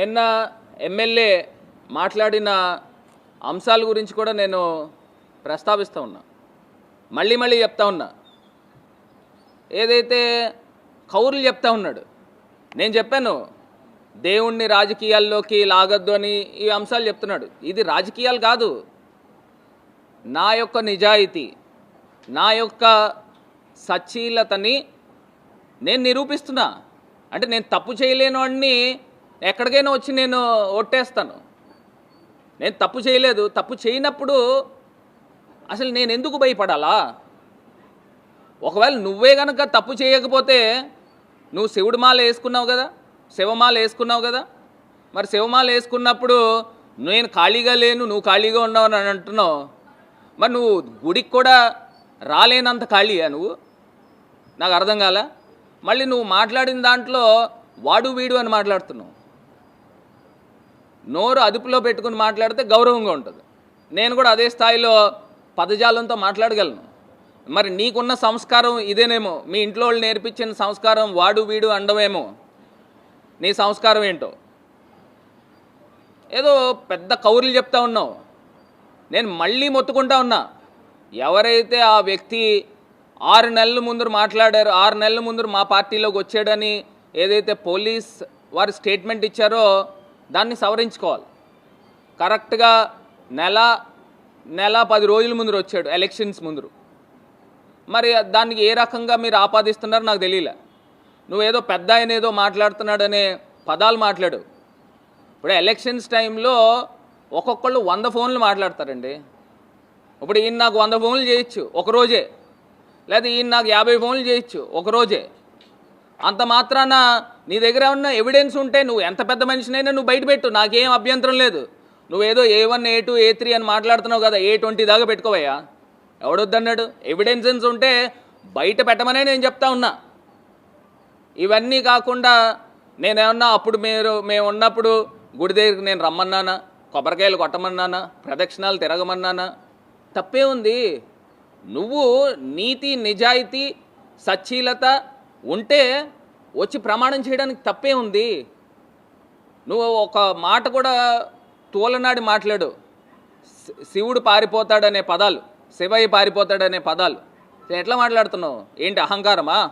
నిన్న ఎమ్మెల్యే మాట్లాడిన అంశాల గురించి కూడా నేను ప్రస్తావిస్తూ ఉన్నా. మళ్ళీ మళ్ళీ చెప్తా ఉన్నా. ఏదైతే కౌరులు చెప్తా ఉన్నాడు నేను చెప్పాను దేవుణ్ణి రాజకీయాల్లోకి లాగద్దు అని ఈ అంశాలు చెప్తున్నాడు. ఇది రాజకీయాలు కాదు. నా యొక్క నిజాయితీ నా యొక్క సచ్చీలతని నేను నిరూపిస్తున్నా. అంటే నేను తప్పు చేయలేను వాడిని ఎక్కడికైనా వచ్చి నేను ఒట్టేస్తాను. నేను తప్పు చేయలేదు. తప్పు చేయనప్పుడు అసలు నేను ఎందుకు భయపడాలా? ఒకవేళ నువ్వే కనుక తప్పు చేయకపోతే నువ్వు శివుడు మాల వేసుకున్నావు కదా? శివమాల వేసుకున్నావు కదా? మరి శివమాల వేసుకున్నప్పుడు నేను ఖాళీగా లేను నువ్వు ఖాళీగా ఉన్నావు అని అంటున్నావు. మరి నువ్వు గుడికి కూడా రాలేనంత ఖాళీయా నువ్వు? నాకు అర్థం కాల? మళ్ళీ నువ్వు మాట్లాడిన దాంట్లో వాడు వీడు అని మాట్లాడుతున్నావు. నోరు అదుపులో పెట్టుకుని మాట్లాడితే గౌరవంగా ఉంటుంది. నేను కూడా అదే స్థాయిలో పదజాలంతో మాట్లాడగలను. మరి నీకున్న సంస్కారం ఇదేనేమో? మీ ఇంట్లో వాళ్ళు నేర్పించిన సంస్కారం వాడు వీడు అండమేమో? నీ సంస్కారం ఏంటో? ఏదో పెద్ద కౌరులు చెప్తా ఉన్నావు. నేను మళ్ళీ మొత్తుకుంటా ఉన్నా. ఎవరైతే ఆ వ్యక్తి ఆరు నెలల ముందు మాట్లాడారు ఆరు నెలల ముందు మా పార్టీలోకి వచ్చాడని ఏదైతే పోలీస్ వారు స్టేట్మెంట్ ఇచ్చారో దాన్ని సవరించుకోవాలి. కరెక్ట్గా నెల నెల పది రోజుల ముందు వచ్చాడు ఎలక్షన్స్ ముందు. మరి దానికి ఏ రకంగా మీరు ఆపాదిస్తున్నారో నాకు తెలియలే. నువ్వేదో పెద్ద ఆయన ఏదో మాట్లాడుతున్నాడనే పదాలు మాట్లాడు. ఇప్పుడు ఎలక్షన్స్ టైంలో ఒక్కొక్కళ్ళు వంద ఫోన్లు మాట్లాడతారండి. ఇప్పుడు ఈయన నాకు వంద ఫోన్లు చేయొచ్చు ఒక రోజే. లేదా ఈయన నాకు యాభై ఫోన్లు చేయొచ్చు ఒక రోజే. అంత మాత్రాన నీ దగ్గర ఉన్న ఎవిడెన్స్ ఉంటే నువ్వు ఎంత పెద్ద మనిషినైనా నువ్వు బయట పెట్టు. నాకేం అభ్యంతరం లేదు. నువ్వేదో A one A two A three అని మాట్లాడుతున్నావు కదా ఏ ట్వంటీ దాకా పెట్టుకోవయ్యా. ఎవడొద్దన్నాడు? ఎవిడెన్సెన్స్ ఉంటే బయట పెట్టమనే నేను చెప్తా ఉన్నా. ఇవన్నీ కాకుండా నేనేమన్నా అప్పుడు మీరు మేము ఉన్నప్పుడు గుడి దగ్గరికి నేను రమ్మన్నానా? కొబ్బరికాయలు కొట్టమన్నానా? ప్రదక్షిణాలు తిరగమన్నానా? తప్పే ఉంది. నువ్వు నీతి నిజాయితీ సచ్చీలత ఉంటే వచ్చి ప్రమాణం చేయడానికి తప్పే ఉంది. నువ్వు ఒక మాట కూడా తోలనాడి మాట్లాడు. శి- శివుడు పారిపోతాడనే పదాలు శివయ్య పారిపోతాడనే పదాలు. ఎట్లా మాట్లాడుతున్నావు? ఏంటి అహంకారమా?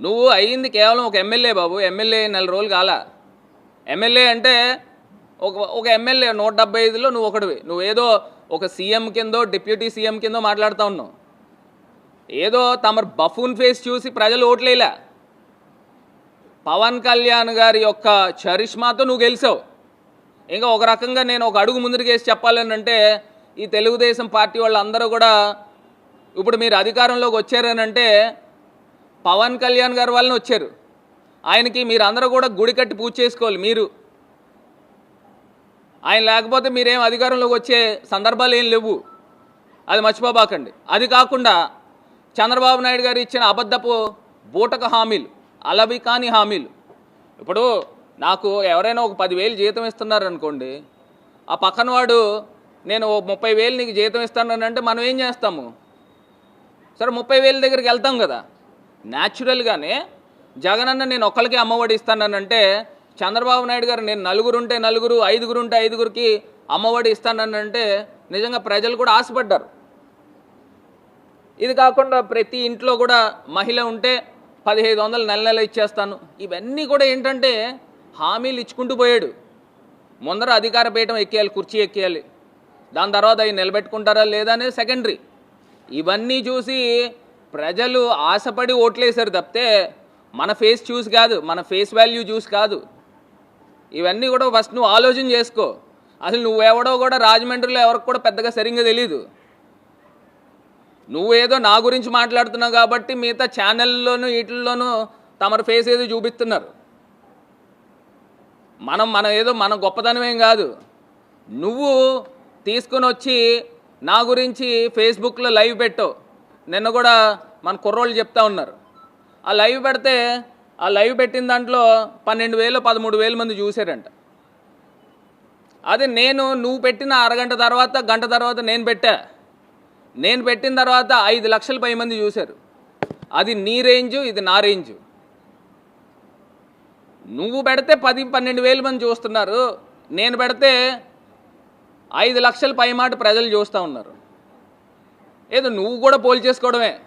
నువ్వు అయ్యింది కేవలం ఒక ఎమ్మెల్యే బాబు ఎమ్మెల్యే నెల రోజులు కాల. ఎమ్మెల్యే అంటే ఒక ఒక ఎమ్మెల్యే నూట డెబ్బై ఐదులో నువ్వు ఒకటివి నువ్వేదో ఒక సీఎం కిందో డిప్యూటీ సీఎం కిందో మాట్లాడుతూ ఉన్నావు. ఏదో తమరు బఫూన్ ఫేస్ చూసి ప్రజలు ఓట్లేలా? పవన్ కళ్యాణ్ గారి యొక్క చరిష్మాతో నువ్వు గెలిచావు. ఇంకా ఒక రకంగా నేను ఒక అడుగు ముందుకు వేసి చెప్పాలని అంటే ఈ తెలుగుదేశం పార్టీ వాళ్ళందరూ కూడా ఇప్పుడు మీరు అధికారంలోకి వచ్చారనంటే పవన్ కళ్యాణ్ గారి వల్లనే వచ్చారు. ఆయనకి మీరు అందరూ కూడా గుడి కట్టి పూజ చేసుకోవాలి మీరు. ఆయన లేకపోతే మీరేం అధికారంలోకి వచ్చే సందర్భాలు ఏం లేవు. అది మర్చిపోబాకండి. అది కాకుండా చంద్రబాబు నాయుడు గారు ఇచ్చిన అబద్ధపు బూటక హామీలు అలవి కాని హామీలు. ఇప్పుడు నాకు ఎవరైనా ఒక పదివేలు జీతం ఇస్తున్నారు అనుకోండి ఆ పక్కన వాడు నేను ఓ ముప్పై వేలు నీకు జీతం ఇస్తానంటే మనం ఏం చేస్తాము? సరే ముప్పై వేల దగ్గరికి వెళ్తాం కదా. న్యాచురల్గానే జగనన్న నేను ఒక్కరికి అమ్మఒడి ఇస్తానంటే చంద్రబాబు నాయుడు గారు నేను నలుగురు ఉంటే నలుగురు ఐదుగురు ఉంటే ఐదుగురికి అమ్మఒడి ఇస్తానంటే నిజంగా ప్రజలు కూడా ఆశపడ్డారు. ఇది కాకుండా ప్రతి ఇంట్లో కూడా మహిళ ఉంటే పదిహేను వందలు నెల నెల ఇచ్చేస్తాను. ఇవన్నీ కూడా ఏంటంటే హామీలు ఇచ్చుకుంటూ పోయాడు. ముందర అధికార పీఠం ఎక్కేయాలి కుర్చీ ఎక్కేయాలి. దాని తర్వాత అవి నిలబెట్టుకుంటారా లేదా అనేది సెకండరీ. ఇవన్నీ చూసి ప్రజలు ఆశపడి ఓట్లేశారు తప్పితే మన ఫేస్ చూసి కాదు మన ఫేస్ వాల్యూ చూసి కాదు. ఇవన్నీ కూడా ఫస్ట్ నువ్వు ఆలోచన చేసుకో. అసలు నువ్వెవడో కూడా రాజమండ్రిలో ఎవరికి కూడా పెద్దగా సరిగ్గా తెలియదు నువ్వేదో నా గురించి మాట్లాడుతున్నావు కాబట్టి మిగతా ఛానల్లోనూ వీటిల్లోనూ తమరు ఫేస్ ఏదో చూపిస్తున్నారు. మనం మనం ఏదో మన గొప్పదనమేం కాదు. నువ్వు తీసుకుని వచ్చి నా గురించి ఫేస్బుక్లో లైవ్ పెట్టావు నిన్న కూడా మన కుర్రోళ్ళు చెప్తా ఉన్నారు. ఆ లైవ్ పెడితే ఆ లైవ్ పెట్టిన దాంట్లో పన్నెండు వేలు పదమూడు వేల మంది చూశారంట. అదే నేను నువ్వు పెట్టిన అరగంట తర్వాత గంట తర్వాత నేను పెట్టా. నేను పెట్టిన తర్వాత ఐదు లక్షల పై మంది చూశారు. అది నీ రేంజు ఇది నా రేంజు. నువ్వు పెడితే పది పన్నెండు వేలు మంది చూస్తున్నారు. నేను పెడితే ఐదు లక్షల పైమాట ప్రజలు చూస్తూ ఉన్నారు. ఏదో నువ్వు కూడా పోల్ చేసుకోవడమే.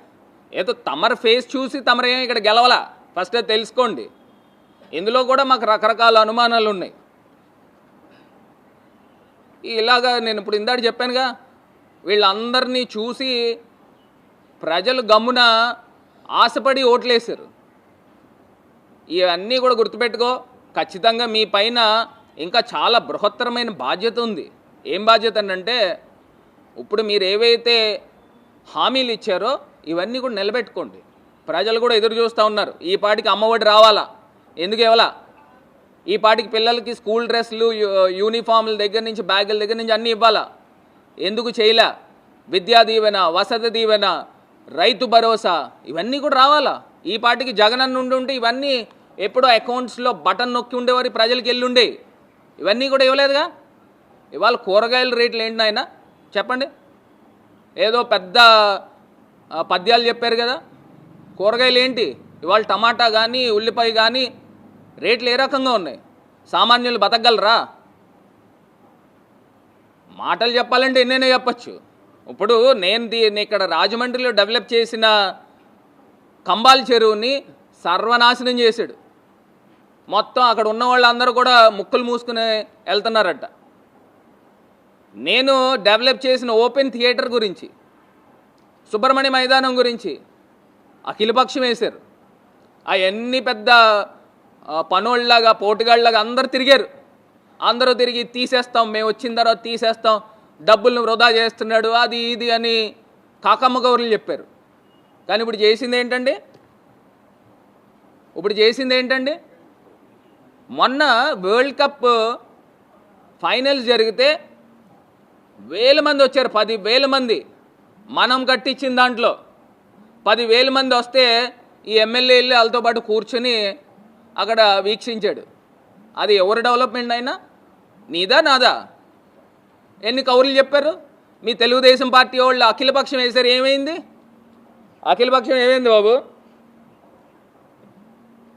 ఏదో తమర ఫేస్ చూసి తమరేం ఇక్కడ గెలవలా? ఫస్ట్ అది తెలుసుకోండి. ఇందులో కూడా మాకు రకరకాల అనుమానాలు ఉన్నాయి ఇలాగా నేను ఇప్పుడు ఇందాక చెప్పానుగా వీళ్ళందరినీ చూసి ప్రజలు గమ్మున ఆశపడి ఓట్లేశారు. ఇవన్నీ కూడా గుర్తుపెట్టుకో ఖచ్చితంగా మీ పైన ఇంకా చాలా బృహత్తరమైన బాధ్యత ఉంది. ఏం బాధ్యత అంటే ఇప్పుడు మీరు ఏవైతే హామీలు ఇచ్చారో ఇవన్నీ కూడా నిలబెట్టుకోండి. ప్రజలు కూడా ఎదురు చూస్తూ ఉన్నారు ఈ పాటికి అమ్మఒడి రావాలా? ఎందుకు ఇవ్వాలా? ఈ పాటికి పిల్లలకి స్కూల్ డ్రెస్సులు యూనిఫామ్ల దగ్గర నుంచి బ్యాగుల దగ్గర నుంచి అన్నీ ఇవ్వాలా? ఎందుకు చేయలే? విద్యా దీవెన వసతి దీవెన రైతు భరోసా ఇవన్నీ కూడా రావాలా? ఈ పాటికి జగనన్న ఉండుంటే ఉంటే ఇవన్నీ ఎప్పుడో అకౌంట్స్లో బటన్ నొక్కి ఉండేవారి ప్రజలకి వెళ్ళుండే ఇవన్నీ కూడా ఇవ్వలేదుగా? ఇవాళ కూరగాయల రేట్లు ఏంటి నాయన? చెప్పండి. ఏదో పెద్ద పద్యాలు చెప్పారు కదా? కూరగాయలు ఏంటి? ఇవాళ టమాటా కానీ ఉల్లిపాయ కానీ రేట్లు ఏ రకంగా ఉన్నాయి? సామాన్యులు బతకగలరా? మాటలు చెప్పాలంటే ఎన్నైనా చెప్పచ్చు. ఇప్పుడు నేను దీన్ని ఇక్కడ రాజమండ్రిలో డెవలప్ చేసిన కంబాల్ చెరువుని సర్వనాశనం చేశాడు. మొత్తం అక్కడ ఉన్న వాళ్ళందరూ కూడా ముక్కులు మూసుకుని వెళ్తున్నారట. నేను డెవలప్ చేసిన ఓపెన్ థియేటర్ గురించి సుబ్రహ్మణ్య మైదానం గురించి అఖిలపక్షం వేశారు. అవన్నీ పెద్ద పనోళ్ళలాగా పోటుగాళ్ళలాగా అందరు తిరిగారు. అందరూ తిరిగి తీసేస్తాం మేము వచ్చిన తర్వాత తీసేస్తాం డబ్బులను వృధా చేస్తున్నాడు అది ఇది అని కాకమ్మ గౌరులు చెప్పారు. కానీ ఇప్పుడు చేసింది ఏంటండి? ఇప్పుడు చేసింది ఏంటండి? మొన్న వరల్డ్ కప్ ఫైనల్స్ జరిగితే వేల మంది వచ్చారు పది వేల మంది. మనం కట్టించిన దాంట్లో పది వేల మంది వస్తే ఈ ఎమ్మెల్యే వెళ్ళి వాళ్ళతో పాటు కూర్చొని అక్కడ వీక్షించాడు. అది ఎవరు డెవలప్మెంట్ అయినా? నీదా నాదా? ఎన్ని కౌరులు చెప్పారు? మీ తెలుగుదేశం పార్టీ వాళ్ళు అఖిలపక్షం వేశారు ఏమైంది? అఖిలపక్షం ఏమైంది బాబు?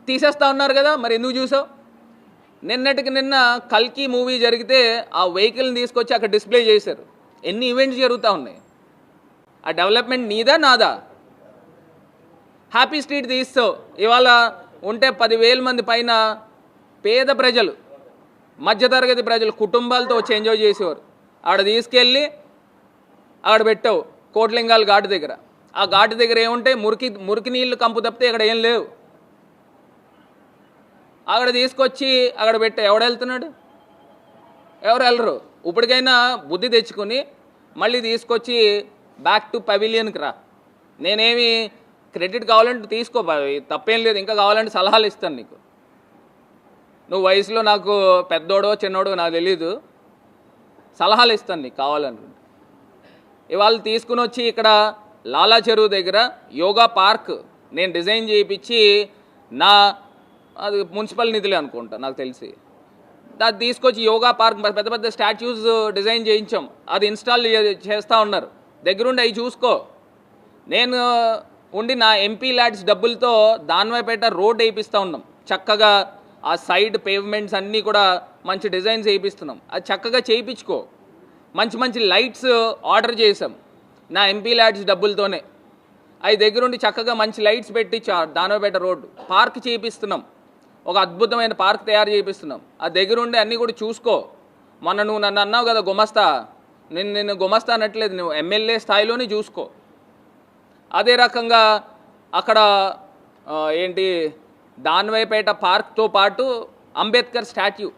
తీసేస్తా ఉన్నారు కదా మరి ఎందుకు చూసావు? నిన్నటికి నిన్న కల్కి మూవీ జరిగితే ఆ వెహికల్ని తీసుకొచ్చి అక్కడ డిస్ప్లే చేశారు. ఎన్ని ఈవెంట్స్ జరుగుతూ ఉన్నాయి? ఆ డెవలప్మెంట్ నీదా నాదా? హ్యాపీ స్ట్రీట్ తీస్తావు. ఇవాళ ఉంటే పదివేల మంది పైన పేద ప్రజలు మధ్యతరగతి ప్రజలు కుటుంబాలతో వచ్చి ఎంజాయ్ చేసేవారు. ఆడ తీసుకెళ్ళి ఆడ పెట్టావు కోట్లింగాల ఘాటు దగ్గర. ఆ ఘాటు దగ్గర ఏముంటాయి? మురికి మురికి నీళ్ళు కంపు తప్పితే ఇక్కడ ఏం లేవు. అక్కడ తీసుకొచ్చి అక్కడ పెట్టావు ఎవడు వెళ్తున్నాడు? ఎవరు వెళ్ళరు? ఇప్పటికైనా బుద్ధి తెచ్చుకొని మళ్ళీ తీసుకొచ్చి బ్యాక్ టు పవిలియన్కి రా. నేనేమి క్రెడిట్ కావాలంటే తీసుకో బా- తప్పేం లేదు. ఇంకా కావాలంటే సలహాలు ఇస్తాను నీకు. నువ్వు వయసులో నాకు పెద్దోడో చిన్నోడో నాకు తెలీదు. సలహాలు ఇస్తాను నీకు కావాలనుకుంటే. ఇవాళ తీసుకుని వచ్చి ఇక్కడ లాలా చెరువు దగ్గర యోగా పార్క్ నేను డిజైన్ చేయించి నా అది మున్సిపల్ నిధులే అనుకుంటా నాకు తెలిసి. దాన్ని తీసుకొచ్చి యోగా పార్క్ పెద్ద పెద్ద స్టాచ్యూస్ డిజైన్ చేయించాం. అది ఇన్స్టాల్ చేస్తూ ఉన్నారు. దగ్గరుండి అవి చూసుకో. నేను ఉండి నా ఎంపీ ల్యాడ్స్ డబ్బులతో దానివైపేట రోడ్ వేయిస్తూ ఉన్నాం. చక్కగా ఆ సైడ్ పేవ్మెంట్స్ అన్నీ కూడా మంచి డిజైన్స్ వేయిస్తున్నాం అది చక్కగా చేయించుకో మంచి మంచి లైట్స్ ఆర్డర్ చేసాం నా ఎంపీ ల్యాడ్స్ డబ్బులతోనే. అవి దగ్గరుండి చక్కగా మంచి లైట్స్ పెట్టి చా- దానవపేట రోడ్డు. పార్క్ చేయిస్తున్నాం ఒక అద్భుతమైన పార్క్ తయారు చేయిస్తున్నాం ఆ దగ్గరుండి అన్నీ కూడా చూసుకో. మొన్న నువ్వు నన్ను అన్నావు కదా గుమస్తా. నేను నేను గుమస్తా అనట్లేదు. నువ్వు ఎమ్మెల్యే స్థాయిలోనే చూసుకో. అదే రకంగా అక్కడ ఏంటి దాన్వైపేట పార్క్తో పాటు అంబేద్కర్ స్టాట్యూ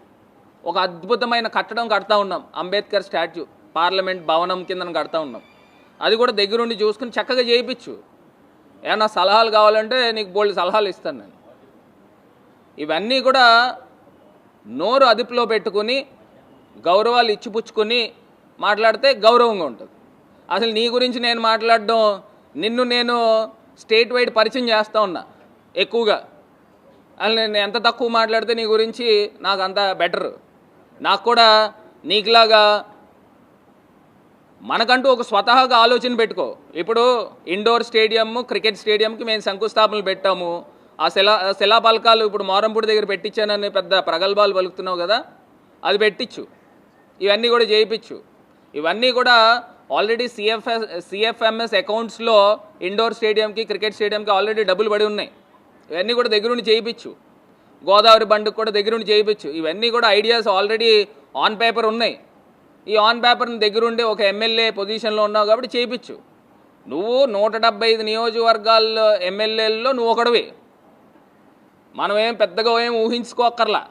ఒక అద్భుతమైన కట్టడం కడతా ఉన్నాం. అంబేద్కర్ స్టాట్యూ పార్లమెంట్ భవనం కింద కడతా ఉన్నాం. అది కూడా దగ్గరుండి చూసుకుని చక్కగా చేయించు. ఏమన్నా సలహాలు కావాలంటే నీకు బోల్డ్ సలహాలు ఇస్తాను నేను. ఇవన్నీ కూడా నోరు అదుపులో పెట్టుకుని గౌరవాలు ఇచ్చిపుచ్చుకొని మాట్లాడితే గౌరవంగా ఉంటుంది. అసలు నీ గురించి నేను మాట్లాడడం నిన్ను నేను స్టేట్ వైడ్ పరిచయం చేస్తూ ఉన్నా ఎక్కువగా. నేను ఎంత తక్కువ మాట్లాడితే నీ గురించి నాకు అంత బెటర్ నాకు కూడా నీకులాగా మనకంటూ ఒక స్వతహాగా ఆలోచన పెట్టుకో. ఇప్పుడు ఇండోర్ స్టేడియం క్రికెట్ స్టేడియంకి మేము శంకుస్థాపనలు పెట్టాము. ఆ శిలా శిలాపలకాలు ఇప్పుడు మోరంపూడి దగ్గర పెట్టించానని పెద్ద ప్రగల్భాలు పలుకుతున్నావు కదా? అది పెట్టించు ఇవన్నీ కూడా చేయించు ఇవన్నీ కూడా ఆల్రెడీ సిఎఫ్ఎస్ సిఎఫ్ఎంఎస్ అకౌంట్స్లో ఇండోర్ స్టేడియంకి క్రికెట్ స్టేడియంకి ఆల్రెడీ డబ్బులు పడి ఉన్నాయి. ఇవన్నీ కూడా దగ్గరుండి చేయించు గోదావరి బండుకు కూడా దగ్గరుండి చేయించు ఇవన్నీ కూడా ఐడియాస్ ఆల్రెడీ ఆన్ పేపర్ ఉన్నాయి. ఈ ఆన్ పేపర్ని దగ్గరుండి ఒక ఎమ్మెల్యే పొజిషన్లో ఉన్నావు కాబట్టి చేయించు నువ్వు నూట డెబ్బై ఐదు నియోజకవర్గాల్లో ఎమ్మెల్యేల్లో నువ్వు ఒకడివి. మనం ఏం పెద్దగా ఏం ఊహించుకోక్కర్లా.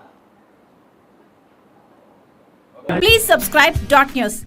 Please subscribe dot news